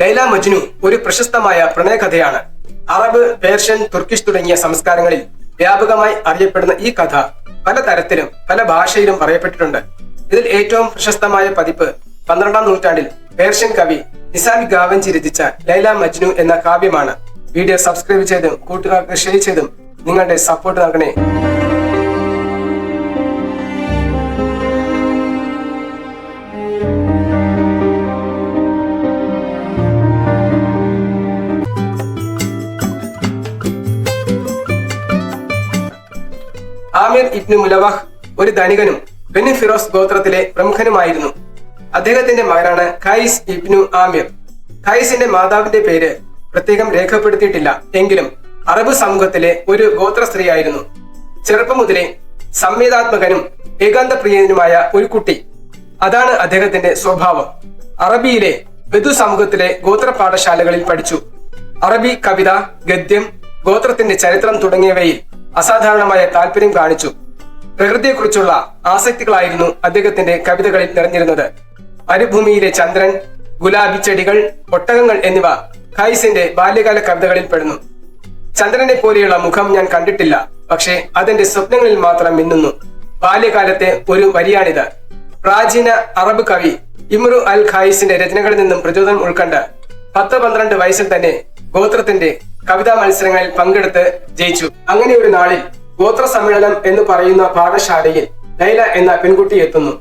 ലൈല മജ്നു ഒരു പ്രശസ്തമായ പ്രണയകഥയാണ്. Arab Persian Turkish തുടങ്ങിയ സംസ്കാരങ്ങളിൽ വ്യാപകമായി അറിയപ്പെടുന്ന ഈ കഥ പല തരത്തിലും പല ഭാഷയിലും പറയപ്പെട്ടിട്ടുണ്ട്. ഇതിൽ ഏറ്റവും പ്രശസ്തമായ പതിപ്പ് പന്ത്രണ്ടാം നൂറ്റാണ്ടിൽ പേർഷ്യൻ കവി നിസാമി ഗാവഞ്ചി രചിച്ച ലൈല മജ്നു എന്ന കാവ്യമാണ്. വീഡിയോ സബ്സ്ക്രൈബ് ചെയ്തും കൂട്ടുകാർക്ക് ഷെയർ ചെയ്തും നിങ്ങളുടെ സപ്പോർട്ട് നൽകണേ. ഇബ്നു മുലവാഹ് ഒരു ധനികനും ബെനി ഫിറോസ് ഗോത്രത്തിലെ പ്രമുഖനുമായിരുന്നു. അദ്ദേഹത്തിന്റെ മകനാണ് ഖൈസ് ഇബ്നു ആമിർ. ഖൈസിന്റെ മാതാവിന്റെ പേര് പ്രത്യേകം രേഖപ്പെടുത്തിയിട്ടില്ല. എങ്കിലും അറബ് സമൂഹത്തിലെ ഒരു ഗോത്ര സ്ത്രീയായിരുന്നു ചെറുപ്പം മുതലേ സംവേദാത്മകനും ഏകാന്തപ്രിയനുമായ ഒരു കുട്ടി. അതാണ് അദ്ദേഹത്തിന്റെ സ്വഭാവം. അറബിയിലെ ബദു സമൂഹത്തിലെ ഗോത്ര പാഠശാലകളിൽ പഠിച്ചു. അറബി കവിത ഗദ്യം ഗോത്രത്തിന്റെ ചരിത്രം തുടങ്ങിയവയിൽ അസാധാരണമായ താല്പര്യം കാണിച്ചു. പ്രകൃതിയെക്കുറിച്ചുള്ള ആസക്തികളായിരുന്നു അദ്ദേഹത്തിന്റെ കവിതകളിൽ നിറഞ്ഞിരുന്നത്. മരുഭൂമിയിലെ ചന്ദ്രൻ ഗുലാബി ചെടികൾ ഒട്ടകങ്ങൾ എന്നിവ ഖൈസിന്റെ ബാല്യകാല കവിതകളിൽ പെടുന്നു. ചന്ദ്രനെ പോലെയുള്ള മുഖം ഞാൻ കണ്ടിട്ടില്ല പക്ഷേ അതിന്റെ സ്വപ്നങ്ങളിൽ മാത്രം മിന്നുന്നു. ബാല്യകാലത്തെ ഒരു വരിയാണിത്. പ്രാചീന അറബ് കവി ഇമ്രു അൽ ഖായിസിന്റെ രചനകളിൽ നിന്നും പ്രചോദനം ഉൾക്കണ്ട് പത്ത് പന്ത്രണ്ട് വയസ്സിൽ തന്നെ ഗോത്രത്തിന്റെ കവിതാ മത്സരങ്ങളിൽ പങ്കെടുത്ത് ജയിച്ചു. അങ്ങനെ ഒരു നാളിൽ ഗോത്ര സമ്മേളനം എന്ന് പറയുന്ന പാഠശാലയിൽ ലൈല എന്ന പെൺകുട്ടി എത്തുന്നു.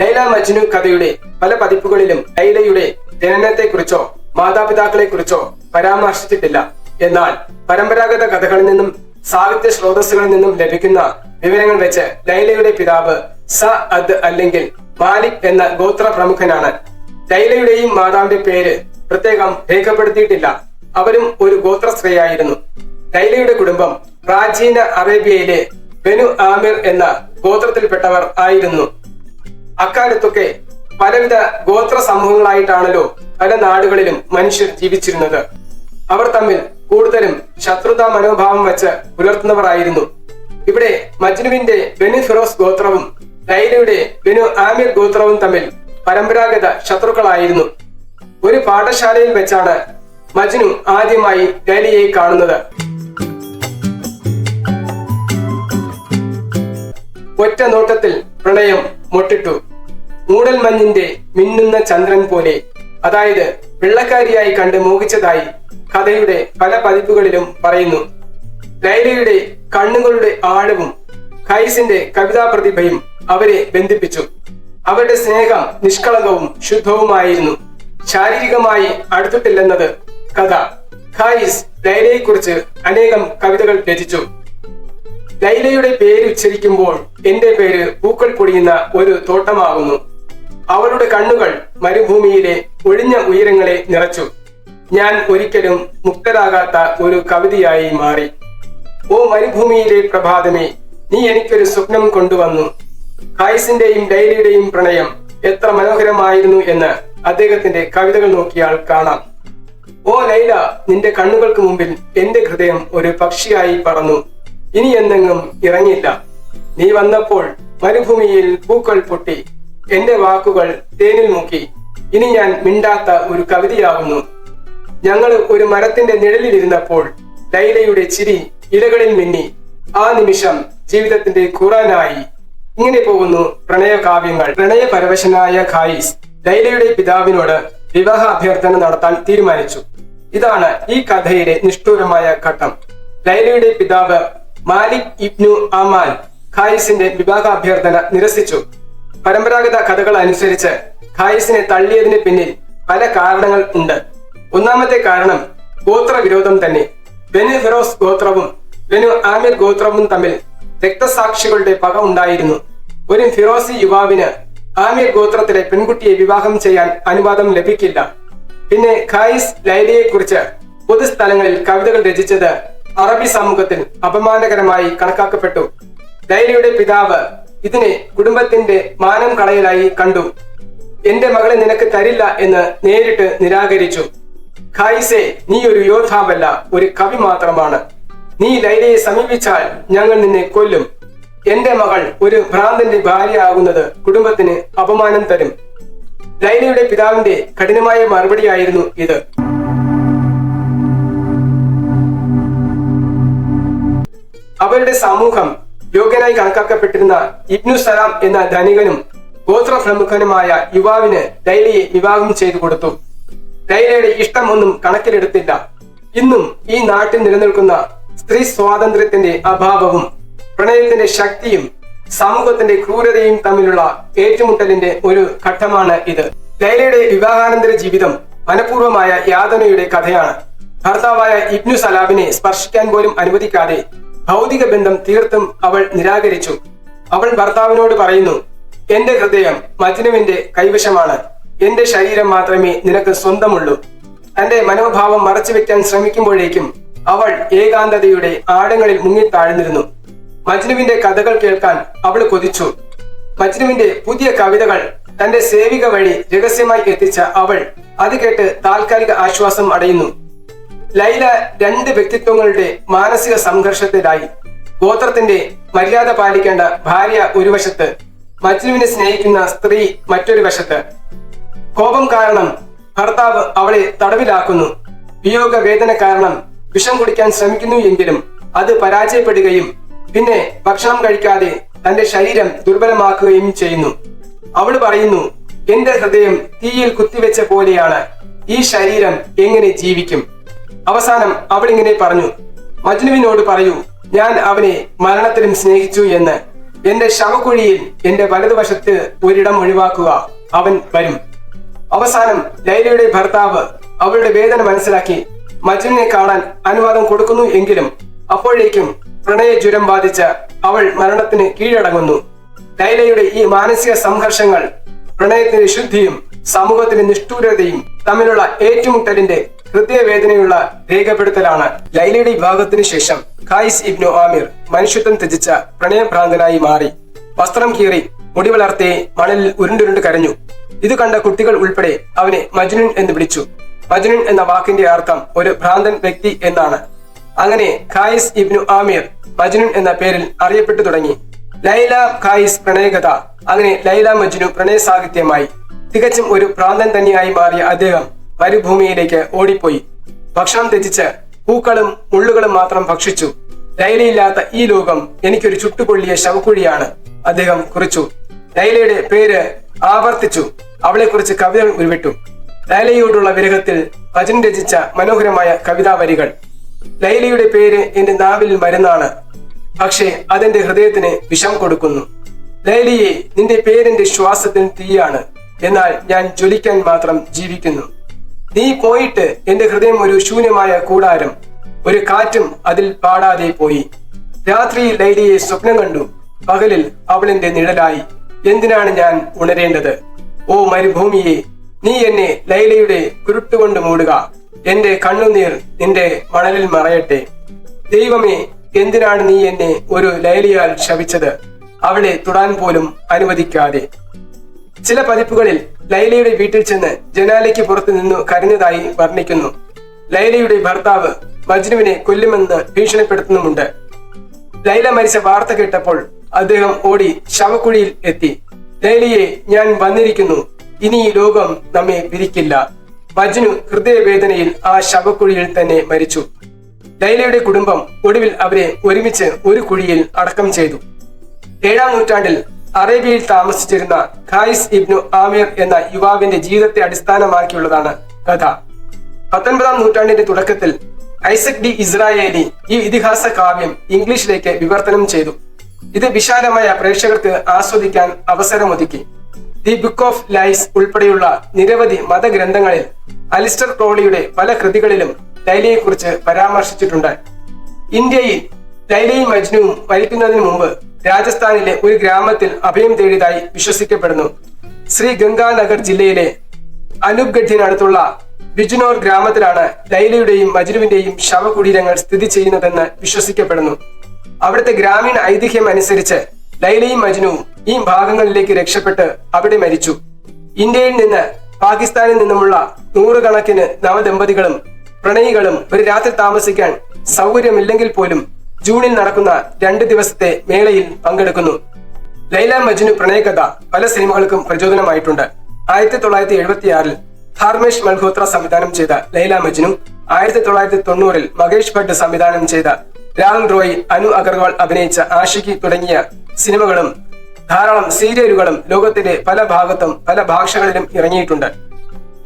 ലൈല മജ്നു കഥയുടെ പല പതിപ്പുകളിലും ലൈലയുടെ ജനനത്തെക്കുറിച്ചോ മാതാപിതാക്കളെക്കുറിച്ചോ പരാമർശിച്ചിട്ടില്ല. എന്നാൽ പരമ്പരാഗത കഥകളിൽ നിന്നും സാഹിത്യ സ്രോതസ്സുകളിൽ നിന്നും ലഭിക്കുന്ന വിവരങ്ങൾ വെച്ച് ലൈലയുടെ പിതാവ് സ അദ് അല്ലെങ്കിൽ മാലിക് എന്ന ഗോത്ര പ്രമുഖനാണ്. ലൈലയുടെയും മാതാവിന്റെ പേര് പ്രത്യേകം രേഖപ്പെടുത്തിയിട്ടില്ല. അവരും ഒരു ഗോത്ര സ്ത്രീയായിരുന്നു ലൈലയുടെ കുടുംബം പ്രാചീന അറേബ്യയിലെ ബനു ആമിർ എന്ന ഗോത്രത്തിൽപ്പെട്ടവർ ആയിരുന്നു. അക്കാലത്തൊക്കെ പലവിധ ഗോത്ര സമൂഹങ്ങളായിട്ടാണല്ലോ പല നാടുകളിലും മനുഷ്യർ ജീവിച്ചിരുന്നത്. അവർ തമ്മിൽ കൂടുതലും ശത്രുതാ മനോഭാവം വെച്ച് പുലർത്തുന്നവരായിരുന്നു. ഇവിടെ മജ്നുവിന്റെ ബനു ഫിറോസ് ഗോത്രവും ലൈലയുടെ ബനു ആമിർ ഗോത്രവും തമ്മിൽ പരമ്പരാഗത ശത്രുക്കളായിരുന്നു. ഒരു പാഠശാലയിൽ വെച്ചാണ് മജ്നു ആദ്യമായി ലൈലയെ കാണുന്നത്. ഒറ്റ നോട്ടത്തിൽ പ്രണയം മൊട്ടിട്ടു. മൂടൽമഞ്ഞിന്റെ മിന്നുന്ന ചന്ദ്രൻ പോലെ അതായത് വെള്ളക്കാരിയായി കണ്ട് മോഹിച്ചതായി കഥയുടെ പല പതിപ്പുകളിലും പറയുന്നു. ലൈലയുടെ കണ്ണുകളുടെ ആഴവും ഖൈസിന്റെ കവിതാ പ്രതിഭയും അവരെ ബന്ധിപ്പിച്ചു. അവരുടെ സ്നേഹം നിഷ്കളങ്കവും ശുദ്ധവുമായിരുന്നു. ശാരീരികമായി അടുത്തിട്ടില്ലെന്നത് കഥ. ഖാരിസ് ലൈലയെ കുറിച്ച് അനേകം കവിതകൾ രചിച്ചു. ലൈലയുടെ പേര് ഉച്ചരിക്കുമ്പോൾ എന്റെ പേര് പൂക്കൾ പൊടിയുന്ന ഒരു തോട്ടമാകുന്നു. അവളുടെ കണ്ണുകൾ മരുഭൂമിയിലെ ഒഴിഞ്ഞ ഉയരങ്ങളെ നിറച്ചു. ഞാൻ ഒരിക്കലും മുക്തരാകാത്ത ഒരു കവിതയായി മാറി. ഓ മരുഭൂമിയിലെ പ്രഭാതമേ നീ എനിക്കൊരു സ്വപ്നം കൊണ്ടുവന്നു. ഹൈസിന്റെയും ഡൈലിയുടെയും പ്രണയം എത്ര മനോഹരമായിരുന്നു എന്ന് അദ്ദേഹത്തിന്റെ കവിതകൾ നോക്കിയാൽ കാണാം. ഓ ലൈല നിന്റെ കണ്ണുകൾക്ക് മുമ്പിൽ എന്റെ ഹൃദയം ഒരു പക്ഷിയായി പറന്നു. ഇനി എന്തെങ്കിലും ഇറങ്ങില്ല. നീ വന്നപ്പോൾ മരുഭൂമിയിൽ പൂക്കൾ പൊട്ടി. എന്റെ വാക്കുകൾ തേനിൽ മുക്കി. ഇനി ഞാൻ മിണ്ടാത്ത ഒരു കവിതയാവുന്നു. ഞങ്ങൾ ഒരു മരത്തിന്റെ നിഴലിലിരുന്നപ്പോൾ ലൈലയുടെ ചിരി ഇലകളിൽ മിന്നി. ആ നിമിഷം ജീവിതത്തിന്റെ ഖുറാനായി. ഇങ്ങനെ പോകുന്നു പ്രണയകാവ്യങ്ങൾ. പ്രണയപരവശനായ ഖായിസ് ലൈലയുടെ പിതാവിനോട് വിവാഹ അഭ്യർത്ഥന നടത്താൻ തീരുമാനിച്ചു. ഇതാണ് ഈ കഥയിലെ നിഷ്ഠൂരമായ ഘട്ടം. ലൈലയുടെ പിതാവ് മാലിക് ഇബ്നു അമാൻ ഖായിസിന്റെ വിവാഹ അഭ്യർത്ഥന നിരസിച്ചു. പരമ്പരാഗത കഥകൾ അനുസരിച്ച് ഖായിസിനെ തള്ളിയതിന് പിന്നിൽ പല കാരണങ്ങൾ ഉണ്ട്. ഒന്നാമത്തെ കാരണം ഗോത്ര വിരോധം തന്നെ. ബെനു ഫിറോസ് ഗോത്രവും ബെനു ആമിർ ഗോത്രവും തമ്മിൽ രക്തസാക്ഷികളുടെ പക ഉണ്ടായിരുന്നു. ഒരു ഫിറോസി യുവാവിന് ആമിർ ഗോത്രത്തിലെ പെൺകുട്ടിയെ വിവാഹം ചെയ്യാൻ അനുവാദം ലഭിക്കില്ല. പിന്നെ ഖായിസ് ലൈലയെ കുറിച്ച് പൊതുസ്ഥലങ്ങളിൽ കവിതകൾ രചിച്ചത് അറബി സമൂഹത്തിൽ അപമാനകരമായി കണക്കാക്കപ്പെട്ടു. ലൈലയുടെ പിതാവ് ഇതിനെ കുടുംബത്തിന്റെ മാനം കളയലായി കണ്ടു. എന്റെ മകളെ നിനക്ക് തരില്ല എന്ന് നേരിട്ട് നിരാകരിച്ചു. ഖായിസെ നീ ഒരു യോദ്ധാവല്ല ഒരു കവി മാത്രമാണ്. നീ ലൈലയെ സമീപിച്ചാൽ ഞങ്ങൾ നിന്നെ കൊല്ലും. എന്റെ മകൾ ഒരു ഭ്രാന്തന്റെ ഭാര്യയാകുന്നത് കുടുംബത്തിന് അപമാനം തരും. ലൈലയുടെ പിതാവിന്റെ കഠിനമായ മറുപടിയായിരുന്നു ഇത്. അവരുടെ സമൂഹം യോഗ്യനായി കണക്കാക്കപ്പെട്ടിരുന്ന ഇബ്നു സലാം എന്ന ധനികനും ഗോത്ര പ്രമുഖനുമായ യുവാവിന് ലൈലയെ വിവാഹം ചെയ്തു കൊടുത്തു. ലൈലയുടെ ഇഷ്ടം ഒന്നും കണക്കിലെടുത്തില്ല. ഇന്നും ഈ നാട്ടിൽ നിലനിൽക്കുന്ന സ്ത്രീ സ്വാതന്ത്ര്യത്തിന്റെ അഭാവവും പ്രണയത്തിന്റെ ശക്തിയും സമൂഹത്തിന്റെ ക്രൂരതയും തമ്മിലുള്ള ഏറ്റുമുട്ടലിന്റെ ഒരു ഘട്ടമാണ് ഇത്. ലൈലയുടെ വിവാഹാനന്തര ജീവിതം മനഃപൂർവമായ യാതനയുടെ കഥയാണ്. ഭർത്താവായ ഇബ്നു സലാബിനെ സ്പർശിക്കാൻ പോലും അനുവദിക്കാതെ ഭൗതിക ബന്ധം തീർത്തും അവൾ നിരാകരിച്ചു. അവൾ ഭർത്താവിനോട് പറയുന്നു എന്റെ ഹൃദയം മജ്നുവിന്റെ കൈവശമാണ്. എന്റെ ശരീരം മാത്രമേ നിനക്ക് സ്വന്തമുള്ളൂ. തന്റെ മനോഭാവം മറച്ചു വെക്കാൻ ശ്രമിക്കുമ്പോഴേക്കും അവൾ ഏകാന്തതയുടെ ആഴങ്ങളിൽ മുങ്ങിത്താഴ്ന്നിരുന്നു മജ്നുവിന്റെ കഥകൾ കേൾക്കാൻ അവൾ കൊതിച്ചു. മജ്നുവിന്റെ പുതിയ കവിതകൾ തന്റെ സേവിക വഴി രഹസ്യമായി എത്തിച്ച അവൾ അത് കേട്ട് താൽക്കാലിക ആശ്വാസം അടയുന്നു. ലൈല രണ്ട് വ്യക്തിത്വങ്ങളുടെ മാനസിക സംഘർഷത്തിലായി. ഗോത്രത്തിന്റെ മര്യാദ പാലിക്കേണ്ട ഭാര്യ ഒരു വശത്ത് മജ്നുവിനെ സ്നേഹിക്കുന്ന സ്ത്രീ മറ്റൊരു വശത്ത്. കോപം കാരണം ഭർത്താവ് അവളെ തടവിലാക്കുന്നു. വിയോഗ വേദന കാരണം വിഷം കുടിക്കാൻ ശ്രമിക്കുന്നു എങ്കിലും അത് പരാജയപ്പെടുകയും പിന്നെ ഭക്ഷണം കഴിക്കാതെ തന്റെ ശരീരം ദുർബലമാക്കുകയും ചെയ്യുന്നു. അവൾ പറയുന്നു എന്റെ ഹൃദയം തീയിൽ കുത്തിവെച്ച പോലെയാണ്. ഈ ശരീരം എങ്ങനെ ജീവിക്കും? അവസാനം അവൾ ഇങ്ങനെ പറഞ്ഞു മജ്നുവിനോട് പറയൂ ഞാൻ അവനെ മരണത്തിലും സ്നേഹിച്ചു എന്ന്. എന്റെ ശവക്കുഴിയിൽ എന്റെ വലതുവശത്ത് ഒരിടം ഒഴിവാക്കുക അവൻ വരും. അവസാനം ലൈലയുടെ ഭർത്താവ് അവളുടെ വേദന മനസ്സിലാക്കി മജ്നുവിനെ കാണാൻ അനുവാദം കൊടുക്കുന്നു എങ്കിലും അപ്പോഴേക്കും പ്രണയ ജ്വരം ബാധിച്ച അവൾ മരണത്തിന് കീഴടങ്ങുന്നു. ലൈലയുടെ ഈ മാനസിക സംഘർഷങ്ങൾ പ്രണയത്തിന്റെ ശുദ്ധിയും സമൂഹത്തിന്റെ നിഷ്ഠൂരതയും തമ്മിലുള്ള ഏറ്റുമുട്ടലിന്റെ ഹൃദയവേദനയുള്ള രേഖപ്പെടുത്തലാണ് ലൈലയുടെ വിഭാഗത്തിന് ശേഷം ഖായിസ് ഇബ്നു ആമിർ മനുഷ്യത്വം ത്യജിച്ച പ്രണയഭ്രാന്തനായി മാറി. വസ്ത്രം കീറി മുടി വളർത്തി മണലിൽ ഉരുണ്ടുരുണ്ട് കരഞ്ഞു. ഇത് കണ്ട കുട്ടികൾ ഉൾപ്പെടെ അവനെ മജ്നുൻ എന്ന് വിളിച്ചു. മജ്നുൻ എന്ന വാക്കിന്റെ അർത്ഥം ഒരു ഭ്രാന്തൻ വ്യക്തി എന്നാണ്. അങ്ങനെ ഖായിസ് ഇബ്നു ആമിർ മജ്നുൻ എന്ന പേരിൽ അറിയപ്പെട്ടു തുടങ്ങി. ലൈല ഖായിസ് പ്രണയകഥ. അങ്ങനെ ലൈല മജ്നു പ്രണയ സാഹിത്യമായി. തികച്ചും ഒരു പ്രാന്തൻ തന്നെയായി മാറിയ അദ്ദേഹം മരുഭൂമിയിലേക്ക് ഓടിപ്പോയി. ഭക്ഷണം തെറ്റിച്ച് പൂക്കളും മുള്ളുകളും മാത്രം ഭക്ഷിച്ചു. ലൈലയില്ലാത്ത ഈ ലോകം എനിക്കൊരു ചുട്ടുപൊള്ളിയ ശവക്കുഴിയാണ് അദ്ദേഹം കുറിച്ചു. ലൈലയുടെ പേര് ആവർത്തിച്ചു. അവളെക്കുറിച്ച് കവിതകൾ ഉരുവിട്ടു. ലൈലയോടുള്ള വിരഹത്തിൽ ഭജൻ രചിച്ച മനോഹരമായ കവിതാ വരികൾ ലൈലയുടെ പേര് എന്റെ നാവിൽ മരുന്നാണ്. പക്ഷേ അതെന്റെ ഹൃദയത്തിന് വിഷം കൊടുക്കുന്നു. ലൈലിയെ നിന്റെ പേരെന്റെ ശ്വാസത്തിൽ തീയാണ്. എന്നാൽ ഞാൻ ജ്വലിക്കാൻ മാത്രം ജീവിക്കുന്നു. നീ പോയിട്ട് എന്റെ ഹൃദയം ഒരു ശൂന്യമായ കൂടാരം. ഒരു കാറ്റും അതിൽ പാടാതെ പോയി. രാത്രിയിൽ ലൈലിയെ സ്വപ്നം കണ്ടു. പകലിൽ അവളിന്റെ നിഴലായി. എന്തിനാണ് ഞാൻ ഉണരേണ്ടത്? ഓ മരുഭൂമിയെ നീ എന്നെ ലൈലയുടെ കുരുട്ടുകൊണ്ട് മൂടുക. എന്റെ കണ്ണുനീർ നിന്റെ മണലിൽ മറയട്ടെ. ദൈവമേ എന്തിനാണ് നീ എന്നെ ഒരു ലൈലിയാൽ ശപിച്ചത്? അവളെ തൊടാൻ പോലും അനുവദിക്കാതെ. ചില പതിപ്പുകളിൽ ലൈലയുടെ വീട്ടിൽ ചെന്ന് ജനാലയ്ക്ക് പുറത്തു നിന്നു കരഞ്ഞതായി വർണിക്കുന്നു. ലൈലയുടെ ഭർത്താവ് മജ്നുവിനെ കൊല്ലുമെന്ന് ഭീഷണിപ്പെടുത്തുന്നുമുണ്ട്. ലൈല മരിച്ച വാർത്ത കേട്ടപ്പോൾ അദ്ദേഹം ഓടി ശവക്കുഴിയിൽ എത്തി. ലൈലയെ ഞാൻ വന്നിരിക്കുന്നു. ഇനി ഈ ലോകം നമ്മെ പിരിക്കില്ല മജ്നു ഹൃദയവേദനയിൽ ആ ശവക്കുഴിയിൽ തന്നെ മരിച്ചു. ലൈലയുടെ കുടുംബം ഒടുവിൽ അവരെ ഒരുമിച്ച് ഒരു കുഴിയിൽ അടക്കം ചെയ്തു. ഏഴാം നൂറ്റാണ്ടിൽ അറേബ്യയിൽ താമസിച്ചിരുന്ന ഖായിസ് ഇബ്നു ആമിർ എന്ന യുവാവിന്റെ ജീവിതത്തെ അടിസ്ഥാനമാക്കിയുള്ളതാണ് കഥ. പത്തൊൻപതാം നൂറ്റാണ്ടിന്റെ തുടക്കത്തിൽ ഐസക് ഡി ഇസ്രായേലി ഈ ഇതിഹാസ കാവ്യം ഇംഗ്ലീഷിലേക്ക് വിവർത്തനം ചെയ്തു. ഇത് വിശാലമായ പ്രേക്ഷകർക്ക് ആസ്വദിക്കാൻ അവസരമൊരുക്കി. ദി ബുക്ക് ഓഫ് ലൈസ് ഉൾപ്പെടെയുള്ള നിരവധി മതഗ്രന്ഥങ്ങളിൽ അലിസ്റ്റർ ക്രോളിയുടെ പല കൃതികളിലും ലൈലയെക്കുറിച്ച് പരാമർശിച്ചിട്ടുണ്ട്. ഇന്ത്യയിൽ ലൈലയും മജ്നുവും മരിക്കുന്നതിന് മുമ്പ് രാജസ്ഥാനിലെ ഒരു ഗ്രാമത്തിൽ അഭയം തേടിയതായി വിശ്വസിക്കപ്പെടുന്നു. ശ്രീ ഗംഗാനഗർ ജില്ലയിലെ അനൂപ്ഗഡിനടുത്തുള്ള ബിജ്നോർ ഗ്രാമത്തിലാണ് ലൈലയുടെയും മജ്നുവിന്റെയും ശവകുടീരങ്ങൾ സ്ഥിതി ചെയ്യുന്നതെന്ന് വിശ്വസിക്കപ്പെടുന്നു. അവിടുത്തെ ഗ്രാമീണ ഐതിഹ്യം അനുസരിച്ച് ലൈലയും മജ്നുവും ഈ ഭാഗങ്ങളിലേക്ക് രക്ഷപ്പെട്ട് അവിടെ മരിച്ചു. ഇന്ത്യയിൽ നിന്ന് പാകിസ്ഥാനിൽ നിന്നുമുള്ള നൂറുകണക്കിന് നവദമ്പതികളും പ്രണയികളും ഒരു രാത്രി താമസിക്കാൻ സൗകര്യമില്ലെങ്കിൽ പോലും ജൂണിൽ നടക്കുന്ന രണ്ട് ദിവസത്തെ മേളയിൽ പങ്കെടുക്കുന്നു. ലൈല മജ്നു പ്രണയകഥ പല സിനിമകൾക്കും പ്രചോദനമായിട്ടുണ്ട്. ആയിരത്തി തൊള്ളായിരത്തി എഴുപത്തിയാറിൽ ധർമ്മേഷ് മൽഹോത്ര സംവിധാനം ചെയ്ത ലൈല മജ്നു ആയിരത്തി തൊള്ളായിരത്തി തൊണ്ണൂറിൽ മകേഷ് ഭട്ട് സംവിധാനം ചെയ്ത രാഹുൽ റോയ് അനു അഗർവാൾ അഭിനയിച്ച ആഷിഖി തുടങ്ങിയ സിനിമകളും ധാരാളം സീരിയലുകളും ലോകത്തിന്റെ പല ഭാഗത്തും പല ഭാഷകളിലും ഇറങ്ങിയിട്ടുണ്ട്.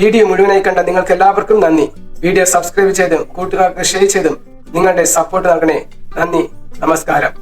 വീഡിയോ മുഴുവനായി കണ്ട നിങ്ങൾക്ക് എല്ലാവർക്കും നന്ദി. വീഡിയോ സബ്സ്ക്രൈബ് ചെയ്തും കൂട്ടുകാർക്ക് ഷെയർ ചെയ്തും നിങ്ങളുടെ സപ്പോർട്ട് നൽകണേ നന്ദി. നമസ്കാരം.